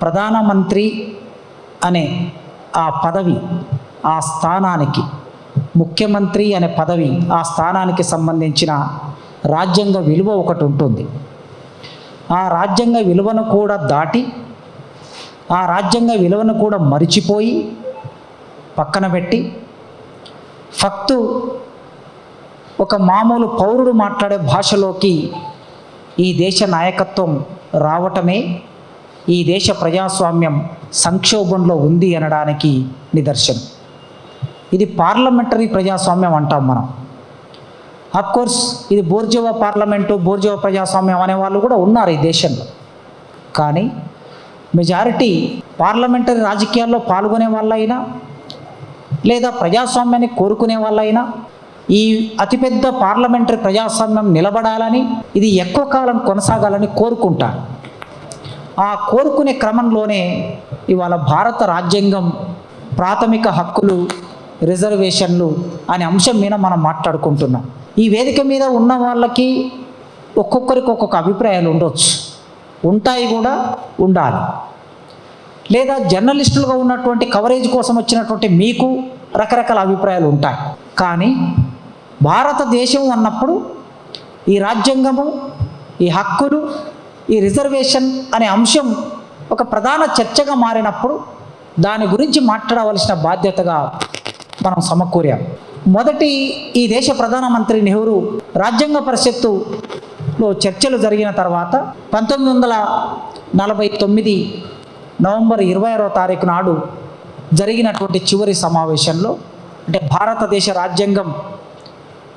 ప్రధానమంత్రి అనే ఆ పదవి ఆ స్థానానికి ముఖ్యమంత్రి అనే పదవి ఆ స్థానానికి సంబంధించిన రాజ్యాంగ విలువ ఒకటి ఉంటుంది. ఆ రాజ్యాంగ విలువను కూడా దాటి ఆ రాజ్యాంగ విలువను కూడా మరిచిపోయి పక్కన పెట్టి ఫక్తు ఒక మామూలు పౌరుడు మాట్లాడే భాషలోకి ఈ దేశ నాయకత్వం రావటమే ఈ దేశ ప్రజాస్వామ్యం సంక్షోభంలో ఉంది అనడానికి నిదర్శనం. ఇది పార్లమెంటరీ ప్రజాస్వామ్యం అంటాం మనం. కోర్స్ ఇది బోర్జవ పార్లమెంటు బోర్జవ ప్రజాస్వామ్యం అనే వాళ్ళు కూడా ఉన్నారు ఈ దేశంలో. కానీ మెజారిటీ పార్లమెంటరీ రాజకీయాల్లో పాల్గొనే వాళ్ళైనా లేదా ప్రజాస్వామ్యాన్ని కోరుకునే వాళ్ళైనా ఈ అతిపెద్ద పార్లమెంటరీ ప్రజాస్వామ్యం నిలబడాలని ఇది ఎక్కువ కాలం కొనసాగాలని కోరుకుంటారు. ఆ కోరుకునే క్రమంలోనే ఇవాళ భారత రాజ్యాంగం ప్రాథమిక హక్కులు రిజర్వేషన్లు అనే అంశం మీద మనం మాట్లాడుకుంటున్నాం. ఈ వేదిక మీద ఉన్న వాళ్ళకి ఒక్కొక్కరికి ఒక్కొక్క అభిప్రాయాలు ఉండొచ్చు. ఉంటాయి కూడా ఉండాలి. లేదా జర్నలిస్టులుగా ఉన్నటువంటి కవరేజ్ కోసం వచ్చినటువంటి మీకు రకరకాల అభిప్రాయాలు ఉంటాయి. కానీ భారతదేశం అన్నప్పుడు ఈ రాజ్యాంగము ఈ హక్కులు ఈ రిజర్వేషన్ అనే అంశం ఒక ప్రధాన చర్చగా మారినప్పుడు దాని గురించి మాట్లాడవలసిన బాధ్యతగా మనం సమకూరాం. మొదటి ఈ దేశ ప్రధానమంత్రి నెహ్రూ రాజ్యాంగ పరిషత్తులో చర్చలు జరిగిన తర్వాత పంతొమ్మిది వందల నలభై తొమ్మిది నవంబర్ ఇరవై ఆరో తారీఖు నాడు జరిగినటువంటి చివరి సమావేశంలో అంటే భారతదేశ రాజ్యాంగం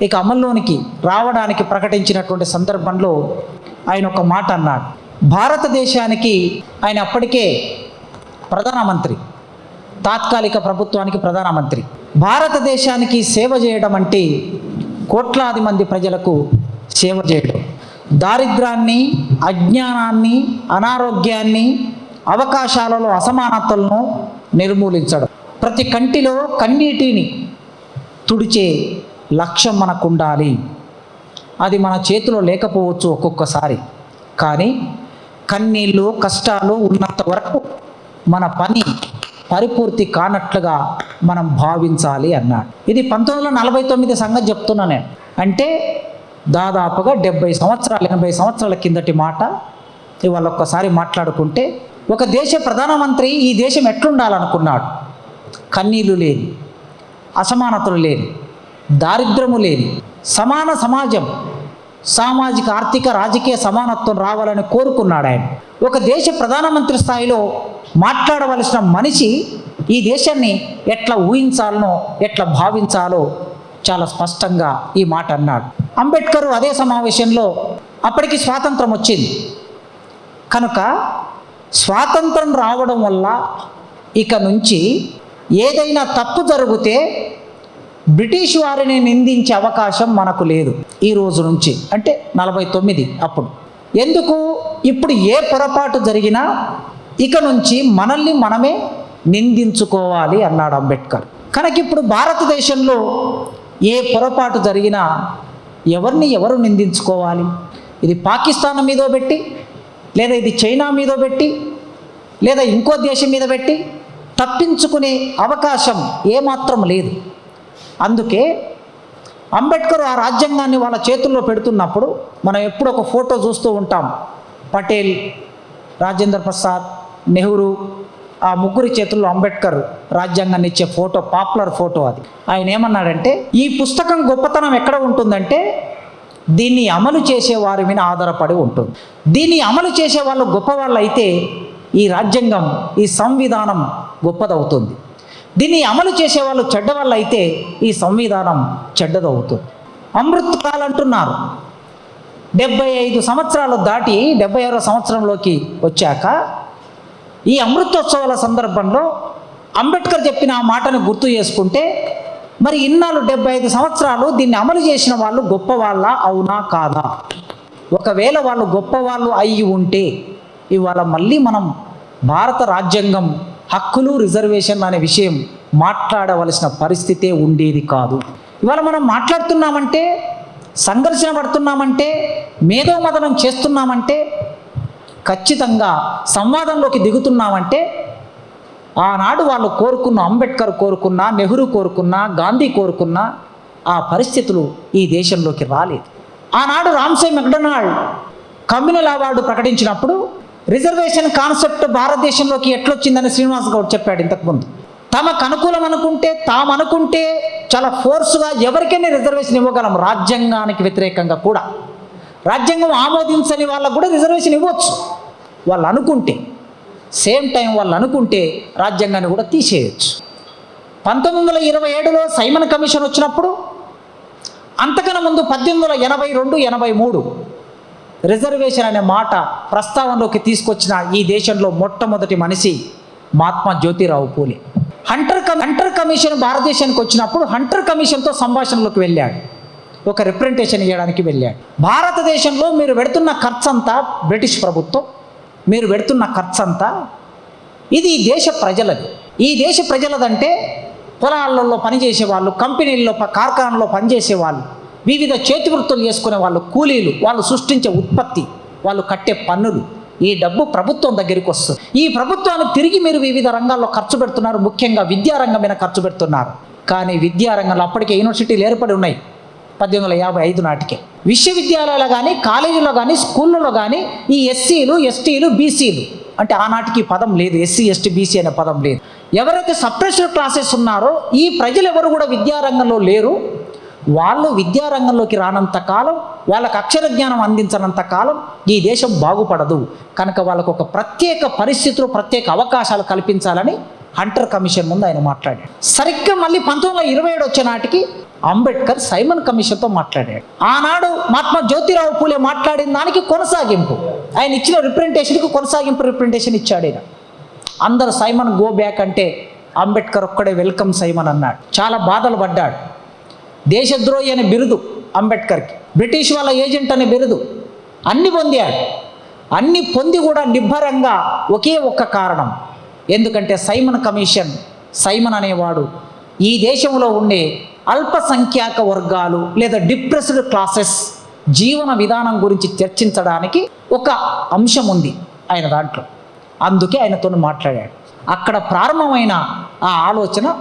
ఇక అమల్లోనికి రావడానికి ప్రకటించినటువంటి సందర్భంలో ఆయన ఒక మాట అన్నాడు. భారతదేశానికి ఆయన అప్పటికే ప్రధానమంత్రి తాత్కాలిక ప్రభుత్వానికి ప్రధానమంత్రి. భారతదేశానికి సేవ చేయడం అంటే కోట్లాది మంది ప్రజలకు సేవ చేయడం. దారిద్రాన్ని అజ్ఞానాన్ని అనారోగ్యాన్ని అవకాశాలలో అసమానతలను నిర్మూలించడం. ప్రతి కంటిలో కన్నీటిని తుడిచే లక్ష్యం మనకు ఉండాలి అది మన చేతిలో లేకపోవచ్చు ఒక్కొక్కసారి. కానీ కన్నీళ్ళు కష్టాలు ఉన్నంత వరకు మన పని పరిపూర్తి కానట్లుగా మనం భావించాలి అన్నాడు. ఇది పంతొమ్మిది వందల నలభై తొమ్మిది సంగతి చెప్తున్నా నేను. అంటే దాదాపుగా డెబ్బై సంవత్సరాలు ఎనభై సంవత్సరాల కిందటి మాట ఇవాళ ఒక్కసారి మాట్లాడుకుంటే ఒక దేశ ప్రధానమంత్రి ఈ దేశం ఎట్లుండాలనుకున్నాడు? కన్నీళ్ళు లేని అసమానతలు లేని దారిద్రము లేని సమాన సమాజం సామాజిక ఆర్థిక రాజకీయ సమానత్వం రావాలని కోరుకున్నాడు ఆయన. ఒక దేశ ప్రధానమంత్రి స్థాయిలో మాట్లాడవలసిన మనిషి ఈ దేశాన్ని ఎట్లా ఊహించాలనో ఎట్లా భావించాలో చాలా స్పష్టంగా ఈ మాట అన్నాడు. అంబేద్కర్ అదే సమావేశంలో అప్పటికి స్వాతంత్రం వచ్చింది. కనుక స్వాతంత్రం రావడం వల్ల ఇక నుంచి ఏదైనా తప్పు జరిగితే బ్రిటిష్ వారిని నిందించే అవకాశం మనకు లేదు ఈ రోజు నుంచి. అంటే నలభై తొమ్మిది అప్పుడు. ఎందుకు? ఇప్పుడు ఏ పొరపాటు జరిగినా ఇక నుంచి మనల్ని మనమే నిందించుకోవాలి అన్నాడు అంబేద్కర్. కనుక ఇప్పుడు భారతదేశంలో ఏ పొరపాటు జరిగినా ఎవరిని ఎవరు నిందించుకోవాలి? ఇది పాకిస్తాన్ మీదో పెట్టి లేదా ఇది చైనా మీదో పెట్టి లేదా ఇంకో దేశం మీద పెట్టి తప్పించుకునే అవకాశం ఏమాత్రం లేదు. అందుకే అంబేద్కర్ ఆ రాజ్యాంగాన్ని వాళ్ళ చేతుల్లో పెడుతున్నప్పుడు మనం ఎప్పుడు ఒక ఫోటో చూస్తూ ఉంటాం. పటేల్ రాజేంద్ర ప్రసాద్ నెహ్రూ ఆ ముగ్గురి చేతుల్లో అంబేద్కర్ రాజ్యాంగాన్ని ఇచ్చే ఫోటో పాపులర్ ఫోటో అది. ఆయన ఏమన్నాడంటే ఈ పుస్తకం గొప్పతనం ఎక్కడ ఉంటుందంటే దీన్ని అమలు చేసే వారి మీద ఆధారపడి ఉంటుంది. దీన్ని అమలు చేసే వాళ్ళు గొప్పవాళ్ళు అయితే ఈ రాజ్యాంగం ఈ సంవిధానం గొప్పదవుతుంది. దీన్ని అమలు చేసే వాళ్ళు చెడ్డవాళ్ళు అయితే ఈ సంవిధానం చెడ్డదవుతుంది. కాల్ అంటున్నారు డెబ్బై ఐదు సంవత్సరాలు దాటి డెబ్బై ఆరో సంవత్సరంలోకి వచ్చాక ఈ అమృతోత్సవాల సందర్భంలో అంబేద్కర్ చెప్పిన ఆ మాటను గుర్తు చేసుకుంటే మరి ఇన్నాళ్ళు డెబ్బై ఐదు సంవత్సరాలు దీన్ని అమలు చేసిన వాళ్ళు గొప్పవాళ్ళ అవునా కాదా? ఒకవేళ వాళ్ళు గొప్పవాళ్ళు అయి ఉంటే ఇవాళ మళ్ళీ మనం భారత రాజ్యాంగం హక్కులు రిజర్వేషన్ అనే విషయం మాట్లాడవలసిన పరిస్థితే ఉండేది కాదు. ఇవాళ మనం మాట్లాడుతున్నామంటే సంఘర్షణ పడుతున్నామంటే మేధోమదనం చేస్తున్నామంటే ఖచ్చితంగా సంవాదంలోకి దిగుతున్నామంటే ఆనాడు వాళ్ళు కోరుకున్న అంబేద్కర్ కోరుకున్నా నెహ్రూ కోరుకున్నా గాంధీ కోరుకున్నా ఆ పరిస్థితులు ఈ దేశంలోకి రాలేదు. ఆనాడు రామ్సే మెక్డొనాల్డ్ కమ్యూనల్ అవార్డు ప్రకటించినప్పుడు రిజర్వేషన్ కాన్సెప్ట్ భారతదేశంలోకి ఎట్లొచ్చిందని శ్రీనివాస్ గౌడ్ చెప్పాడు ఇంతకుముందు తమకు అనుకూలం అనుకుంటే తాము అనుకుంటే చాలా ఫోర్స్గా ఎవరికైనా రిజర్వేషన్ ఇవ్వగలం రాజ్యాంగానికి వ్యతిరేకంగా కూడా. రాజ్యాంగం ఆమోదించని వాళ్ళకు కూడా రిజర్వేషన్ ఇవ్వచ్చు. వాళ్ళు అనుకుంటే సేమ్ టైం వాళ్ళు అనుకుంటే రాజ్యాంగాన్ని కూడా తీసేయచ్చు. పంతొమ్మిది వందల ఇరవై ఏడులో సైమన్ కమిషన్ వచ్చినప్పుడు అంతకన్నా ముందు పద్దెనిమిది వందల ఎనభై రెండు ఎనభై మూడు రిజర్వేషన్ అనే మాట ప్రస్తావనలోకి తీసుకొచ్చిన ఈ దేశంలో మొట్టమొదటి మనిషి మహాత్మా జ్యోతిరావు పూలే. హంటర్ కమి హంటర్ కమిషన్ భారతదేశానికి వచ్చినప్పుడు హంటర్ కమిషన్తో సంభాషణలోకి వెళ్ళాడు. ఒక రిప్రజెంటేషన్ ఇవ్వడానికి వెళ్ళాడు. భారతదేశంలో మీరు పెడుతున్న ఖర్చు అంతా బ్రిటిష్ ప్రభుత్వం మీరు పెడుతున్న ఖర్చు అంతా ఇది ఈ దేశ ప్రజలది. ఈ దేశ ప్రజలదంటే పొలాలలో పనిచేసే వాళ్ళు కంపెనీల్లో ప- కార్ఖానాల్లో పనిచేసే వాళ్ళు వివిధ చేతివృత్తులు చేసుకునే వాళ్ళు కూలీలు వాళ్ళు సృష్టించే ఉత్పత్తి వాళ్ళు కట్టే పన్నులు. ఈ డబ్బు ప్రభుత్వం దగ్గరికి వస్తుంది. ఈ ప్రభుత్వాన్ని తిరిగి మీరు వివిధ రంగాల్లో ఖర్చు పెడుతున్నారు ముఖ్యంగా విద్యారంగం మీద ఖర్చు పెడుతున్నారు. కానీ విద్యారంగంలో అప్పటికే యూనివర్సిటీలు ఏర్పడి ఉన్నాయి. పద్దెనిమిది వందల యాభై ఐదు నాటికే. విశ్వవిద్యాలయాలు కానీ కాలేజీలో కానీ స్కూళ్ళలో కానీ ఈ ఎస్సీలు ఎస్టీలు బీసీలు. అంటే ఆనాటికి పదం లేదు. ఎస్సీ ఎస్టీ బీసీ అనే పదం లేదు. ఎవరైతే సప్రెస్డ్ క్లాసెస్ ఉన్నారో ఈ ప్రజలు ఎవరు కూడా విద్యారంగంలో లేరు? వాళ్ళు విద్యారంగంలోకి రానంత కాలం వాళ్ళకు అక్షర జ్ఞానం అందించనంత కాలం ఈ దేశం బాగుపడదు. కనుక వాళ్ళకు ఒక ప్రత్యేక పరిస్థితులు ప్రత్యేక అవకాశాలు కల్పించాలని హంటర్ కమిషన్ ముందు ఆయన మాట్లాడాడు. సరిగ్గా మళ్ళీ పంతొమ్మిది వందల ఇరవై ఏడు వచ్చే నాటికి అంబేద్కర్ సైమన్ కమిషన్తో మాట్లాడాడు. ఆనాడు మహాత్మా జ్యోతిరావు పూలే మాట్లాడిన దానికి కొనసాగింపు. ఆయన ఇచ్చిన రిప్రజెంటేషన్కి కొనసాగింపు రిప్రజెంటేషన్ ఇచ్చాడు ఆయన అందరు సైమన్ గో బ్యాక్ అంటే అంబేద్కర్ ఒక్కడే వెల్కమ్ సైమన్ అన్నాడు. చాలా బాధలు పడ్డాడు. దేశద్రోహి అనే బిరుదు అంబేద్కర్కి. బ్రిటిష్ వాళ్ళ ఏజెంట్ అనే బిరుదు. అన్ని పొందాడు. అన్ని పొంది కూడా నిబ్బరంగా ఒకే ఒక్క కారణం. ఎందుకంటే సైమన్ కమిషన్ సైమన్ అనేవాడు ఈ దేశంలో ఉండే అల్పసంఖ్యాక వర్గాలు లేదా డిప్రెస్డ్ క్లాసెస్ జీవన విధానం గురించి చర్చించడానికి ఒక అంశం ఉంది ఆయన దాంట్లో. అందుకే ఆయనతో మాట్లాడాడు. అక్కడ ప్రారంభమైన ఆ ఆలోచన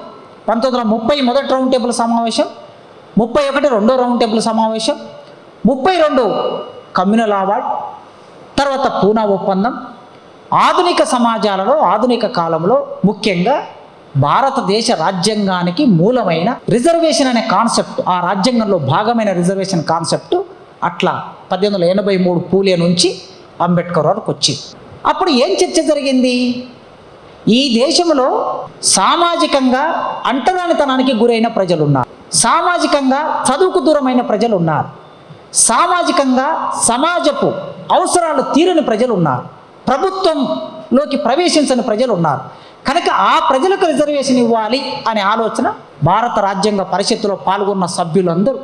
పంతొమ్మిది వందల ముప్పై మొదటి రౌండ్ టేబుల్ సమావేశం ముప్పై ఒకటి రెండో రౌండ్ టేబుల్ సమావేశం ముప్పై రెండు కమ్యూనల్ అవార్డ్ తర్వాత పూనా ఒప్పందం. ఆధునిక సమాజాలలో ఆధునిక కాలంలో ముఖ్యంగా భారతదేశ రాజ్యాంగానికి మూలమైన రిజర్వేషన్ అనే కాన్సెప్ట్ ఆ రాజ్యాంగంలో భాగమైన రిజర్వేషన్ కాన్సెప్ట్ అట్లా పద్దెనిమిది వందల ఎనభై మూడు పూలే నుంచి అంబేద్కర్ వరకు వచ్చింది. అప్పుడు ఏం చర్చ జరిగింది? ఈ దేశంలో సామాజికంగా అంటరానితనానికి గురైన ప్రజలు ఉన్నారు సామాజికంగా చదువుకు దూరమైన ప్రజలు ఉన్నారు సామాజికంగా సమాజపు అవసరాలు తీరని ప్రజలు ఉన్నారు ప్రభుత్వంలోకి ప్రవేశించని ప్రజలు ఉన్నారు కనుక ఆ ప్రజలకు రిజర్వేషన్ ఇవ్వాలి అనే ఆలోచన భారత రాజ్యాంగ పరిషత్తులో పాల్గొన్న సభ్యులందరూ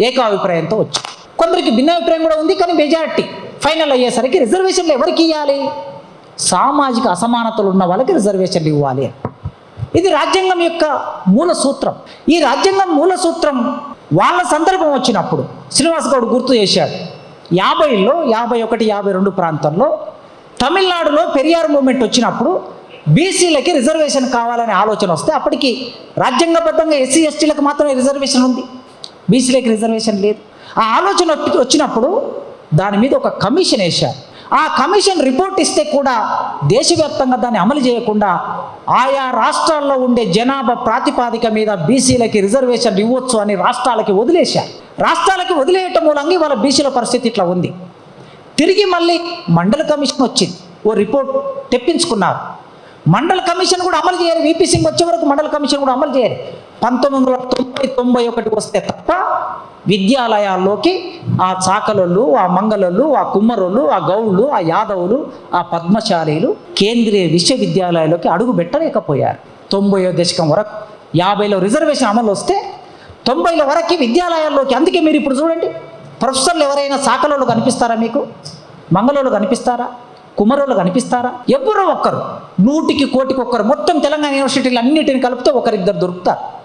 ఏకాభిప్రాయంతో వచ్చారు. కొందరికి భిన్నాభిప్రాయం కూడా ఉంది కానీ మెజారిటీ ఫైనల్ అయ్యేసరికి రిజర్వేషన్లు ఎవరికి ఇవ్వాలి సామాజిక అసమానతలు ఉన్న వాళ్ళకి రిజర్వేషన్లు ఇవ్వాలి అని. ఇది రాజ్యాంగం యొక్క మూల సూత్రం. ఈ రాజ్యాంగం మూల సూత్రం వాళ్ళ సందర్భం వచ్చినప్పుడు శ్రీనివాస్ గౌడ్ గుర్తు చేశాడు. యాభైలో యాభై ఒకటి యాభై రెండు ప్రాంతంలో తమిళనాడులో పెరియార్ మూమెంట్ వచ్చినప్పుడు బీసీలకి రిజర్వేషన్ కావాలనే ఆలోచన వస్తే అప్పటికి రాజ్యాంగబద్ధంగా ఎస్సీ ఎస్టీలకు మాత్రమే రిజర్వేషన్ ఉంది. బీసీలకి రిజర్వేషన్ లేదు. ఆ ఆలోచన వచ్చినప్పుడు దాని మీద ఒక కమిషన్ వేశారు. ఆ కమిషన్ రిపోర్ట్ ఇస్తే కూడా దేశవ్యాప్తంగా దాన్ని అమలు చేయకుండా ఆయా రాష్ట్రాల్లో ఉండే జనాభా ప్రాతిపాదిక మీద బీసీలకి రిజర్వేషన్ ఇవ్వచ్చు అని రాష్ట్రాలకి వదిలేశారు. రాష్ట్రాలకి వదిలేయటం మూలంగా ఇవాళ బీసీల పరిస్థితి ఇట్లా ఉంది. తిరిగి మళ్ళీ మండల కమిషన్ వచ్చింది. ఓ రిపోర్ట్ తెప్పించుకున్నారు. మండల కమిషన్ కూడా అమలు చేయరు వీపీ సింగ్ వచ్చే వరకు మండల కమిషన్ కూడా అమలు చేయరు పంతొమ్మిది వందల తొంభై తొంభై ఒకటి వస్తే తప్ప విద్యాలయాల్లోకి ఆ చాకలోళ్ళు ఆ మంగళళ్ళు ఆ కుమ్మరోళ్ళు ఆ గౌళ్ళు ఆ యాదవులు ఆ పద్మశాలీలు కేంద్రీయ విశ్వవిద్యాలయాల్లోకి అడుగు పెట్టలేకపోయారు. తొంభైవ దశకం వరకు యాభైలో రిజర్వేషన్ అమలు వస్తే తొంభైల వరకు విద్యాలయాల్లోకి. అందుకే మీరు ఇప్పుడు చూడండి ప్రొఫెసర్లు ఎవరైనా శాఖలోళ్ళు కనిపిస్తారా మీకు? మంగళోళ్ళు కనిపిస్తారా? కుమరోళ్ళు కనిపిస్తారా? ఎవరో ఒక్కరు. నూటికి కోటికి ఒక్కరు. మొత్తం తెలంగాణ యూనివర్సిటీలు అన్నిటిని కలిపితే ఒకరిద్దరు దొరుకుతారు.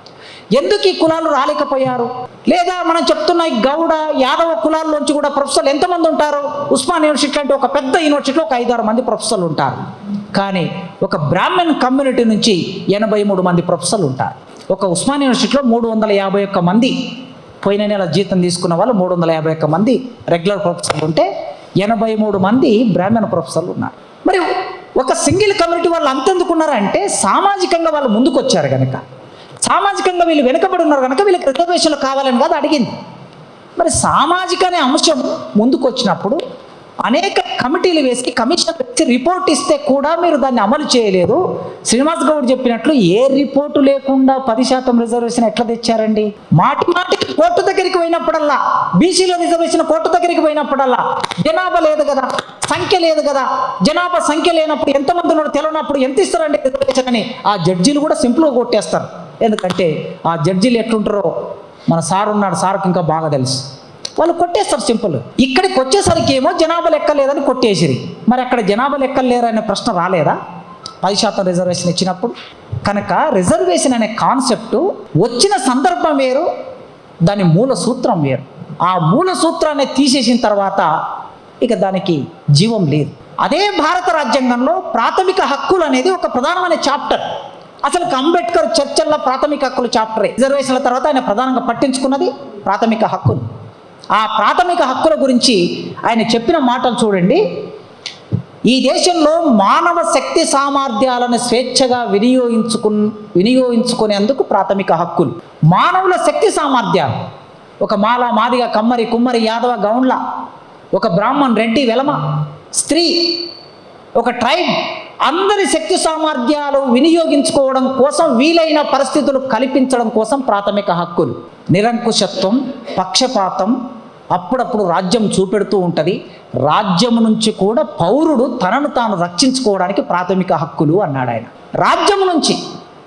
ఎందుకు ఈ కులాలు రాలేకపోయారు? లేదా మనం చెప్తున్న ఈ గౌడ యాదవ కులాల్లోంచి కూడా ప్రొఫెసర్లు ఎంతమంది ఉంటారు? ఉస్మాన్ యూనివర్సిటీ అంటే ఒక పెద్ద యూనివర్సిటీలో ఒక ఐదారు మంది ప్రొఫెసర్లు ఉంటారు. కానీ ఒక బ్రాహ్మణ్ కమ్యూనిటీ నుంచి ఎనభై మూడు మంది ప్రొఫెసర్లు ఉంటారు. ఒక ఉస్మాన్ యూనివర్సిటీలో మూడు వందల యాభై ఒక్క మంది. పోయిన నెల జీతం తీసుకున్న వాళ్ళు మూడు వందల యాభై ఒక్క మంది రెగ్యులర్ ప్రొఫెసర్లు ఉంటే ఎనభై మూడు మంది బ్రాహ్మణ ప్రొఫెసర్లు ఉన్నారు. మరి ఒక సింగిల్ కమ్యూనిటీ వాళ్ళు అంతెందుకున్నారంటే సామాజికంగా వాళ్ళు ముందుకు వచ్చారు కనుక సామాజికంగా వీళ్ళు వెనుకబడి ఉన్నారు కనుక వీళ్ళకి రిజర్వేషన్లు కావాలని కాదు అడిగింది. మరి సామాజిక అనే అంశం ముందుకు వచ్చినప్పుడు అనేక కమిటీలు వేసి కమిషన్ వచ్చి రిపోర్ట్ ఇస్తే కూడా మీరు దాన్ని అమలు చేయలేదు. శ్రీనివాస్ గౌడ్ చెప్పినట్లు ఏ రిపోర్టు లేకుండా పది శాతం రిజర్వేషన్ ఎట్లా తెచ్చారండి? మాటి మాటికి కోర్టు దగ్గరికి పోయినప్పుడల్లా బీసీలో రిజర్వేషన్ కోర్టు దగ్గరికి పోయినప్పుడల్లా జనాభా లేదు కదా సంఖ్య లేదు కదా జనాభా సంఖ్య లేనప్పుడు ఎంతమంది ఉన్నారో తెలియనప్పుడు ఎంత ఇస్తారండి రిజర్వేషన్ అని ఆ జడ్జీలు కూడా సింపుల్గా కొట్టేస్తారు. ఎందుకంటే ఆ జడ్జీలు ఎట్లుంటారో మన సార్ ఉన్నాడు సార్కి ఇంకా బాగా తెలుసు. వాళ్ళు కొట్టేస్తారు సింపుల్. ఇక్కడికి వచ్చేసరికి ఏమో జనాభా లెక్క లేదని కొట్టేసిరి. మరి అక్కడ జనాభా లెక్కలు లేరనే ప్రశ్న రాలేదా? పది శాతం రిజర్వేషన్ ఇచ్చినప్పుడు. కనుక రిజర్వేషన్ అనే కాన్సెప్ట్ వచ్చిన సందర్భం వేరు దాని మూల సూత్రం వేరు. ఆ మూల సూత్రాన్ని తీసేసిన తర్వాత ఇక దానికి జీవం లేదు. అదే భారత రాజ్యాంగంలో ప్రాథమిక హక్కులు అనేది ఒక ప్రధానమైన చాప్టర్ అసలు అంబేద్కర్ చర్చల్లో ప్రాథమిక హక్కులు చాప్టరే రిజర్వేషన్ల తర్వాత ఆయన ప్రధానంగా పట్టించుకున్నది ప్రాథమిక హక్కులు. ఆ ప్రాథమిక హక్కుల గురించి ఆయన చెప్పిన మాటలు చూడండి. ఈ దేశంలో మానవ శక్తి సామర్థ్యాలను స్వేచ్ఛగా వినియోగించుకు వినియోగించుకునేందుకు ప్రాథమిక హక్కులు. మానవుల శక్తి సామర్థ్యాలు. ఒక మాల మాదిగ కమ్మరి కుమ్మరి యాదవ గౌండ్ల ఒక బ్రాహ్మణ్ రెడ్డి వెలమ స్త్రీ ఒక ట్రైబ్ అందరి శక్తి సామర్థ్యాలు వినియోగించుకోవడం కోసం వీలైన పరిస్థితులు కల్పించడం కోసం ప్రాథమిక హక్కులు. నిరంకుశత్వం పక్షపాతం అప్పుడప్పుడు రాజ్యం చూపెడుతూ ఉంటుంది. రాజ్యం నుంచి కూడా పౌరుడు తనను తాను రక్షించుకోవడానికి ప్రాథమిక హక్కులు అన్నాడు ఆయన. రాజ్యం నుంచి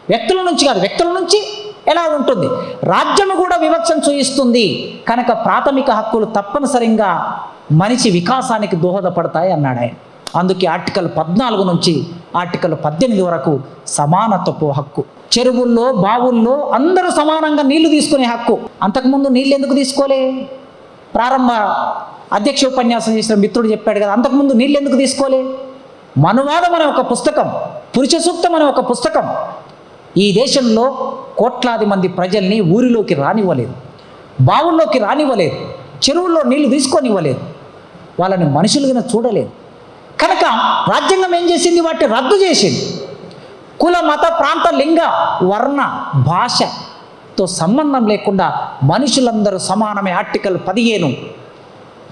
వ్యక్తుల నుంచి కాదు వ్యక్తుల నుంచి ఎలా ఉంటుంది? రాజ్యం కూడా వివక్షను చూయిస్తుంది కనుక ప్రాథమిక హక్కులు తప్పనిసరిగా మనిషి వికాసానికి దోహదపడతాయి అన్నాడు ఆయన. అందుకే ఆర్టికల్ పద్నాలుగు నుంచి ఆర్టికల్ పద్దెనిమిది వరకు సమానత్వపు హక్కు. చెరువుల్లో బావుల్లో అందరూ సమానంగా నీళ్ళు తీసుకునే హక్కు. అంతకుముందు నీళ్ళు ఎందుకు తీసుకోలే? ప్రారంభ అధ్యక్ష ఉపన్యాసం చేసిన మిత్రుడు చెప్పాడు కదా అంతకుముందు నీళ్ళు ఎందుకు తీసుకోలే? మనువాదం అనే ఒక పుస్తకం పురుష సూక్తం అనే ఒక పుస్తకం ఈ దేశంలో కోట్లాది మంది ప్రజల్ని ఊరిలోకి రానివ్వలేదు. బావుల్లోకి రానివ్వలేదు. చెరువుల్లో నీళ్ళు తీసుకొనివ్వలేదు. వాళ్ళని మనుషులుగా చూడలేదు. కనుక రాజ్యాంగం ఏం చేసింది? వాటిని రద్దు చేసింది. కుల మత ప్రాంత లింగ వర్ణ భాషతో సంబంధం లేకుండా మనుషులందరూ సమానమే. ఆర్టికల్ పదిహేను.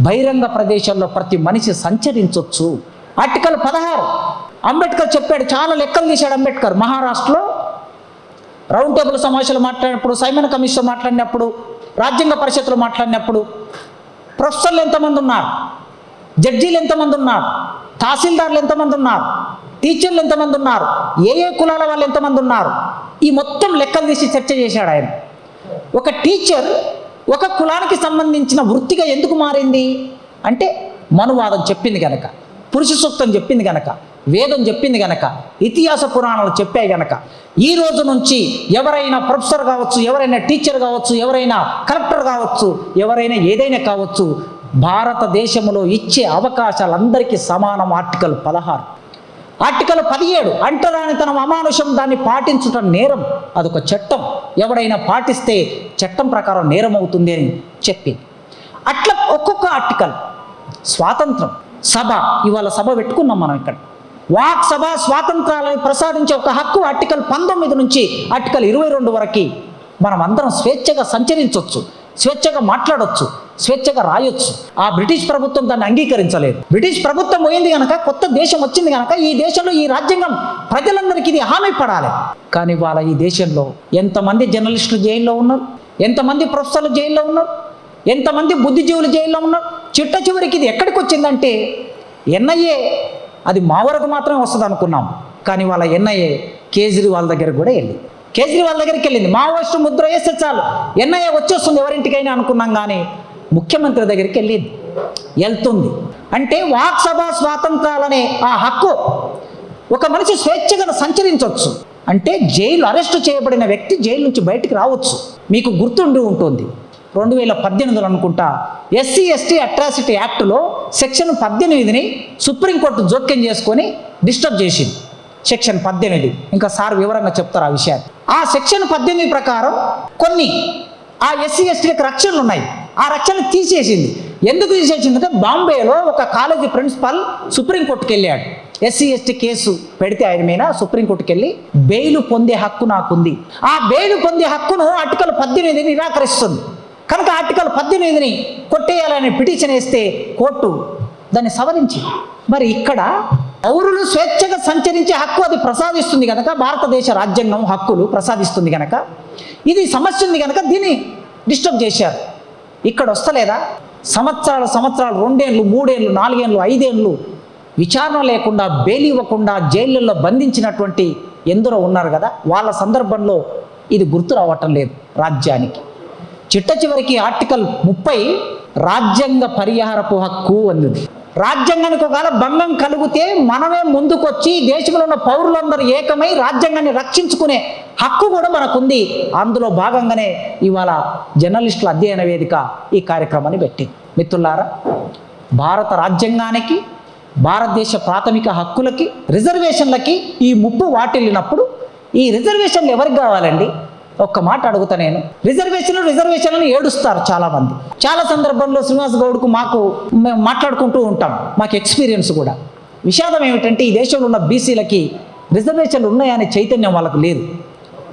బహిరంగ ప్రదేశంలో ప్రతి మనిషి సంచరించవచ్చు ఆర్టికల్ పదహారు. అంబేద్కర్ చెప్పాడు చాలా లెక్కలు తీశాడు అంబేద్కర్. మహారాష్ట్రలో రౌండ్ టేబుల్ సమావేశాలు మాట్లాడినప్పుడు సైమన్ కమిషన్ మాట్లాడినప్పుడు రాజ్యాంగ పరిషత్తులు మాట్లాడినప్పుడు ప్రొఫెసర్లు ఎంతమంది ఉన్నారు? జడ్జీలు ఎంతమంది ఉన్నారు? తహసీల్దార్లు ఎంతమంది ఉన్నారు? టీచర్లు ఎంతమంది ఉన్నారు? ఏ ఏ కులాల వాళ్ళు ఎంతమంది ఉన్నారు? ఈ మొత్తం లెక్కలు తీసి చర్చ చేశాడు ఆయన. ఒక టీచర్ ఒక కులానికి సంబంధించిన వృత్తిగా ఎందుకు మారింది? అంటే మనువాదం చెప్పింది గనక పురుష సూక్తం చెప్పింది గనక వేదం చెప్పింది గనక ఇతిహాస పురాణాలు చెప్పాయి గనక ఈ రోజు నుంచి ఎవరైనా ప్రొఫెసర్ కావచ్చు ఎవరైనా టీచర్ కావచ్చు ఎవరైనా కలెక్టర్ కావచ్చు ఎవరైనా ఏదైనా కావచ్చు భారతదేశంలో ఇచ్చే అవకాశాలందరికీ సమానం ఆర్టికల్ పదహారు. ఆర్టికల్ పదిహేడు అంటరానితనం అమానుషం దాన్ని పాటించటం నేరం అదొక చట్టం. ఎవడైనా పాటిస్తే చట్టం ప్రకారం నేరం అవుతుంది అని చెప్పి అట్లా ఒక్కొక్క ఆర్టికల్ స్వాతంత్రం సభ ఇవాళ సభ పెట్టుకున్నాం మనం ఇక్కడ. వాక్ సభ స్వాతంత్రాలను ప్రసాదించే ఒక హక్కు ఆర్టికల్ పంతొమ్మిది నుంచి ఆర్టికల్ ఇరవై రెండు వరకు మనం అందరం స్వేచ్ఛగా సంచరించవచ్చు స్వేచ్ఛగా మాట్లాడొచ్చు. స్వేచ్ఛగా రాయొచ్చు. ఆ బ్రిటిష్ ప్రభుత్వం దాన్ని అంగీకరించలేదు. బ్రిటిష్ ప్రభుత్వం పోయింది కనుక కొత్త దేశం వచ్చింది కనుక ఈ దేశంలో ఈ రాజ్యాంగం ప్రజలందరికీ ఇది హామీ పడాలి. కానీ వాళ్ళ ఈ దేశంలో ఎంతమంది జర్నలిస్టులు జైల్లో ఉన్నారు? ఎంతమంది ప్రొఫెసర్లు జైల్లో ఉన్నారు? ఎంతమంది బుద్ధిజీవులు జైల్లో ఉన్నారు? చిట్ట చివరికి ఇది ఎక్కడికి వచ్చిందంటే ఎన్ఐఏ అది మా వరకు మాత్రమే వస్తుంది అనుకున్నాం కానీ వాళ్ళ ఎన్ఐఏ కేజ్రీవాల్ దగ్గర కూడా వెళ్ళింది. కేజ్రీవాల్ దగ్గరికి వెళ్ళింది. మావోయిస్టు ముద్ర వేస్తే చాలు. ఎన్ఐఏ వచ్చేస్తుంది ఎవరింటికైనా అనుకున్నాం కానీ ముఖ్యమంత్రి దగ్గరికి వెళ్ళింది వెళ్తుంది. అంటే వాక్సభ స్వాతంత్రాలనే ఆ హక్కు ఒక మనిషి స్వేచ్ఛగా సంచరించవచ్చు. అంటే జైలు అరెస్టు చేయబడిన వ్యక్తి జైలు నుంచి బయటికి రావచ్చు. మీకు గుర్తుండి ఉంటుంది. రెండు వేల పద్దెనిమిదిలో అనుకుంటా ఎస్సీ ఎస్టీ అట్రాసిటీ యాక్ట్లో సెక్షన్ పద్దెనిమిదిని సుప్రీంకోర్టు జోక్యం చేసుకొని డిస్టర్బ్ చేసింది. సెక్షన్ పద్దెనిమిది. ఇంకా సార్ వివరంగా చెప్తారు ఆ విషయాన్ని. ఆ సెక్షన్ పద్దెనిమిది ప్రకారం కొన్ని ఆ ఎస్సీ ఎస్టీలకు రక్షణలు ఉన్నాయి ఆ రక్షణ తీసేసింది. ఎందుకు తీసేసిందంటే బాంబేలో ఒక కాలేజీ ప్రిన్సిపల్ సుప్రీంకోర్టుకి వెళ్ళాడు. ఎస్సీ ఎస్టీ కేసు పెడితే ఆయన మీద సుప్రీంకోర్టుకి వెళ్ళి బెయిల్ పొందే హక్కు నాకుంది. ఆ బెయిల్ పొందే హక్కును ఆర్టికల్ పద్దెనిమిది నిరాకరిస్తుంది. కనుక ఆర్టికల్ పద్దెనిమిదిని కొట్టేయాలని పిటిషన్ వేస్తే కోర్టు దాన్ని సవరించి మరి ఇక్కడ పౌరులు స్వేచ్ఛగా సంచరించే హక్కు అది ప్రసాదిస్తుంది కనుక భారతదేశ రాజ్యాంగం హక్కులు ప్రసాదిస్తుంది కనుక. ఇది సమస్య ఉంది కనుక దీన్ని డిస్టర్బ్ చేశారు. ఇక్కడ వస్తలేదా? సంవత్సరాలు సంవత్సరాలు రెండేళ్ళు మూడేళ్ళు నాలుగేళ్ళు ఐదేళ్ళు విచారణ లేకుండా బెయిల్ ఇవ్వకుండా జైళ్ళల్లో బంధించినటువంటి ఎందరో ఉన్నారు కదా వాళ్ళ సందర్భంలో ఇది గుర్తు రావటం లేదు రాజ్యానికి. చిట్ట చివరికి ఆర్టికల్ ముప్పై రాజ్యాంగ పరిహారపు హక్కు అంది రాజ్యాంగానికి ఒకవేళ భంగం కలిగితే మనమే ముందుకొచ్చి దేశంలో ఉన్న పౌరులందరూ ఏకమై రాజ్యాంగాన్ని రక్షించుకునే హక్కు కూడా మనకుంది. అందులో భాగంగానే ఇవాళ జర్నలిస్టుల అధ్యయన వేదిక ఈ కార్యక్రమాన్ని పెట్టింది. మిత్రులారా భారత రాజ్యాంగానికి భారతదేశ ప్రాథమిక హక్కులకి రిజర్వేషన్లకి ఈ ముప్పు వాటిల్లినప్పుడు ఈ రిజర్వేషన్లు ఎవరికి కావాలండి? ఒక్క మాట అడుగుతా నేను. రిజర్వేషన్ రిజర్వేషన్లను ఏడుస్తారు చాలా మంది చాలా సందర్భంలో శ్రీనివాస్ గౌడ్కు మాకు మేము మాట్లాడుకుంటూ ఉంటాం. మాకు ఎక్స్పీరియన్స్ కూడా. విషాదం ఏమిటంటే ఈ దేశంలో ఉన్న బీసీలకి రిజర్వేషన్లు ఉన్నాయనే చైతన్యం వాళ్ళకు లేదు.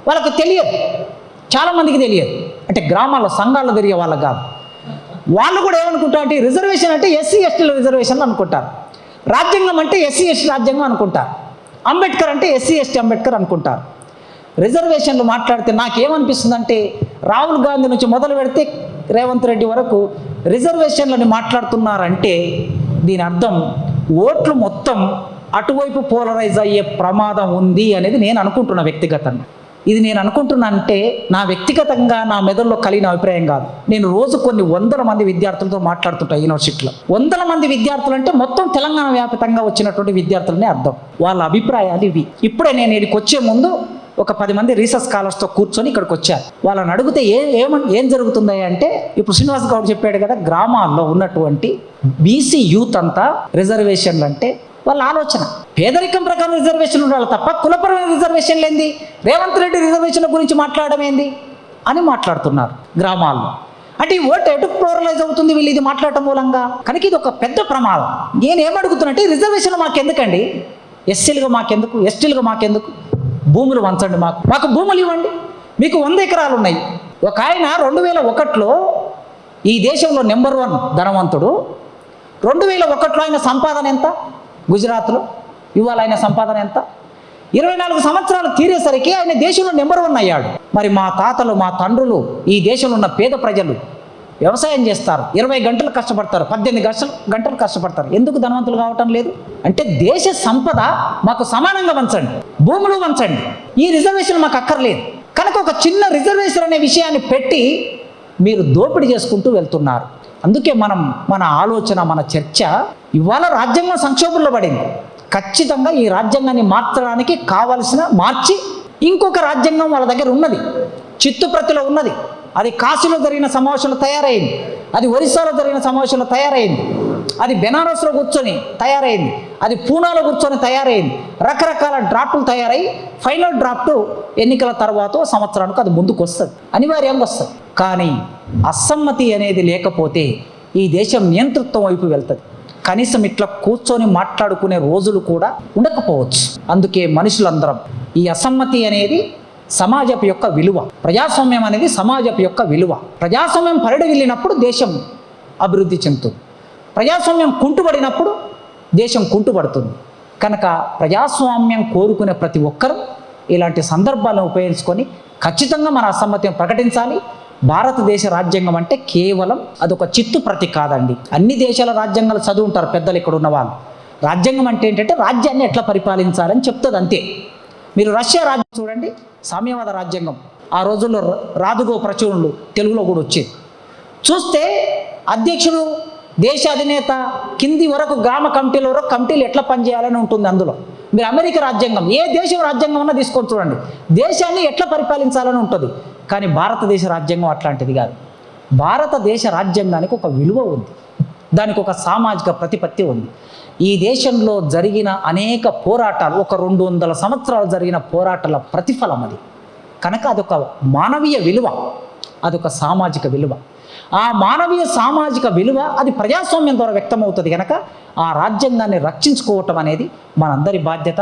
వాళ్ళకు తెలియదు. చాలామందికి తెలియదు. అంటే గ్రామాల్లో సంఘాల్లో తిరిగే వాళ్ళకు కాదు. వాళ్ళు కూడా ఏమనుకుంటారు అంటే రిజర్వేషన్ అంటే ఎస్సీ ఎస్టీల రిజర్వేషన్ అనుకుంటారు. రాజ్యాంగం అంటే ఎస్సీ ఎస్టీ రాజ్యాంగం అనుకుంటారు. అంబేద్కర్ అంటే ఎస్సీ ఎస్టీ అంబేద్కర్ అనుకుంటారు. రిజర్వేషన్లు మాట్లాడితే నాకేమనిపిస్తుందంటే రాహుల్ గాంధీ నుంచి మొదలు పెడితే రేవంత్ రెడ్డి వరకు రిజర్వేషన్లని మాట్లాడుతున్నారంటే దీని అర్థం ఓట్లు మొత్తం అటువైపు పోలరైజ్ అయ్యే ప్రమాదం ఉంది అనేది నేను అనుకుంటున్నా వ్యక్తిగతంగా. ఇది నేను అనుకుంటున్నా అంటే నా వ్యక్తిగతంగా నా మెదడులో కలిగిన అభిప్రాయం కాదు. నేను రోజు కొన్ని వందల మంది విద్యార్థులతో మాట్లాడుతుంటా యూనివర్సిటీలో. వందల మంది విద్యార్థులు అంటే మొత్తం తెలంగాణ వ్యాప్తంగా వచ్చినటువంటి విద్యార్థులనే అర్థం. వాళ్ళ అభిప్రాయాలు ఇవి. ఇప్పుడే నేను ఇక్కడికి వచ్చే ముందు ఒక పది మంది రీసెర్చ్ స్కాలర్స్తో కూర్చొని ఇక్కడికి వచ్చారు. వాళ్ళని అడిగితే ఏ ఏమన్ ఏం జరుగుతుంది అంటే ఇప్పుడు శ్రీనివాస్ గౌడ్ చెప్పాడు కదా గ్రామాల్లో ఉన్నటువంటి బీసీ యూత్ అంతా రిజర్వేషన్లు అంటే వాళ్ళ ఆలోచన. పేదరికం ప్రకారం రిజర్వేషన్ ఉండాలి తప్ప కులపరమైన రిజర్వేషన్లు ఏంది రేవంత్ రెడ్డి రిజర్వేషన్ల గురించి మాట్లాడడం ఏంది? అని మాట్లాడుతున్నారు గ్రామాల్లో. అంటే ఈ ఓటు ఎటు ప్లోరలైజ్ అవుతుంది వీళ్ళు ఇది మాట్లాడటం మూలంగా? కనుక ఇది ఒక పెద్ద ప్రమాదం. నేను ఏమడుగుతున్నట్టే రిజర్వేషన్ మాకెందుకండి? ఎస్సీలుగా మాకెందుకు? ఎస్టీలుగా మాకెందుకు? భూములు వంచండి మాకు. మాకు భూములు ఇవ్వండి. మీకు వంద ఎకరాలు ఉన్నాయి. ఒక ఆయన రెండు వేల ఒకటిలో ఈ దేశంలో నెంబర్ వన్ ధనవంతుడు. రెండు వేల ఒకటిలో ఆయన సంపాదన ఎంత? గుజరాత్లో. ఇవాళ ఆయన సంపాదన ఎంత? ఇరవై నాలుగు సంవత్సరాలు తీరేసరికి ఆయన దేశంలో నెంబర్ వన్ అయ్యాడు. మరి మా తాతలు మా తండ్రులు ఈ దేశంలో ఉన్న పేద ప్రజలు వ్యవసాయం చేస్తారు. ఇరవై గంటలు కష్టపడతారు. పద్దెనిమిది గంటలు గంటలు కష్టపడతారు. ఎందుకు ధనవంతులు కావటం లేదు? అంటే దేశ సంపద మాకు సమానంగా వంచండి. భూములు వంచండి. ఈ రిజర్వేషన్ మాకు అక్కర్లేదు. కనుక ఒక చిన్న రిజర్వేషన్ అనే విషయాన్ని పెట్టి మీరు దోపిడీ చేసుకుంటూ వెళ్తున్నారు. అందుకే మనం మన ఆలోచన మన చర్చ ఇవాళ రాజ్యాంగం సంక్షోభంలో పడింది. ఖచ్చితంగా ఈ రాజ్యాంగాన్ని మార్చడానికి కావలసిన మార్చి ఇంకొక రాజ్యాంగం వాళ్ళ దగ్గర ఉన్నది. చిత్తుప్రతిలో ఉన్నది. అది కాశీలో జరిగిన సమావేశంలో తయారైంది. అది ఒరిస్సాలో జరిగిన సమావేశంలో తయారైంది. అది బెనారస్లో కూర్చొని తయారైంది. అది పూనాలో కూర్చొని తయారైంది. రకరకాల డ్రాఫ్ట్లు తయారై ఫైనల్ డ్రాఫ్ట్ ఎన్నికల తర్వాత సంవత్సరానికి అది ముందుకు వస్తుంది అనివార్యంగా వస్తుంది. కానీ అసమ్మతి అనేది లేకపోతే ఈ దేశం నియంతృత్వం వైపు వెళ్తుంది. కనీసం ఇట్లా కూర్చొని మాట్లాడుకునే రోజులు కూడా ఉండకపోవచ్చు. అందుకే మనుషులందరం ఈ అసమ్మతి అనేది సమాజపు యొక్క విలువ. ప్రజాస్వామ్యం అనేది సమాజపు యొక్క విలువ. ప్రజాస్వామ్యం పరిడి వెళ్ళినప్పుడు దేశం అభివృద్ధి చెందుతుంది. ప్రజాస్వామ్యం కుంటుపడినప్పుడు దేశం కుంటుపడుతుంది. కనుక ప్రజాస్వామ్యం కోరుకునే ప్రతి ఒక్కరూ ఇలాంటి సందర్భాలను ఉపయోగించుకొని ఖచ్చితంగా మన అసమ్మతిని ప్రకటించాలి. భారతదేశ రాజ్యాంగం అంటే కేవలం అదొక చిత్తు ప్రతి కాదండి. అన్ని దేశాల రాజ్యాంగాలు చదువుంటారు పెద్దలు ఇక్కడ ఉన్న వాళ్ళు. రాజ్యాంగం అంటే ఏంటంటే రాజ్యాన్ని ఎట్లా పరిపాలించాలని చెప్తుంది అంతే. మీరు రష్యా రాజ్యం చూడండి. సామ్యవాద రాజ్యాంగం. ఆ రోజుల్లో రాదుగో ప్రచురణలు తెలుగులో కూడా వచ్చేది చూస్తే అధ్యక్షుడు దేశ అధినేత కింది వరకు గ్రామ కమిటీల వరకు కమిటీలు ఎట్లా పనిచేయాలని ఉంటుంది అందులో? మీరు అమెరికా రాజ్యాంగం ఏ దేశం రాజ్యాంగం అన్నా తీసుకొని చూడండి. దేశాన్ని ఎట్లా పరిపాలించాలని ఉంటుంది? కానీ భారతదేశ రాజ్యాంగం అట్లాంటిది కాదు. భారతదేశ రాజ్యాంగానికి ఒక విలువ ఉంది. దానికి ఒక సామాజిక ప్రతిపత్తి ఉంది. ఈ దేశంలో జరిగిన అనేక పోరాటాలు ఒక రెండు వందల సంవత్సరాలు జరిగిన పోరాటాల ప్రతిఫలం అది. కనుక అదొక మానవీయ విలువ అదొక సామాజిక విలువ. ఆ మానవీయ సామాజిక విలువ అది ప్రజాస్వామ్యం ద్వారా వ్యక్తమవుతుంది కనుక ఆ రాజ్యాంగాన్ని రక్షించుకోవటం అనేది మనందరి బాధ్యత.